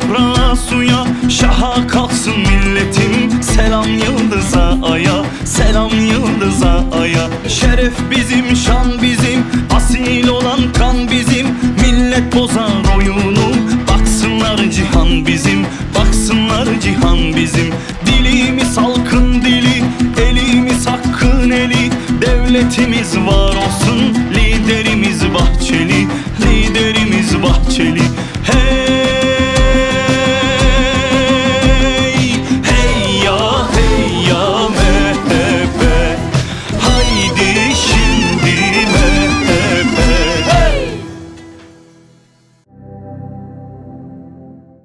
Toprağa suya. Şaha kalksın milletim. Selam yıldıza aya Selam yıldıza aya. Şeref bizim şan bizim Asil olan kan bizim. Millet bozar oyunu Baksınlar cihan bizim Baksınlar cihan bizim. Dilimiz halkın dili Elimiz hakkın eli. Devletimiz var olsun.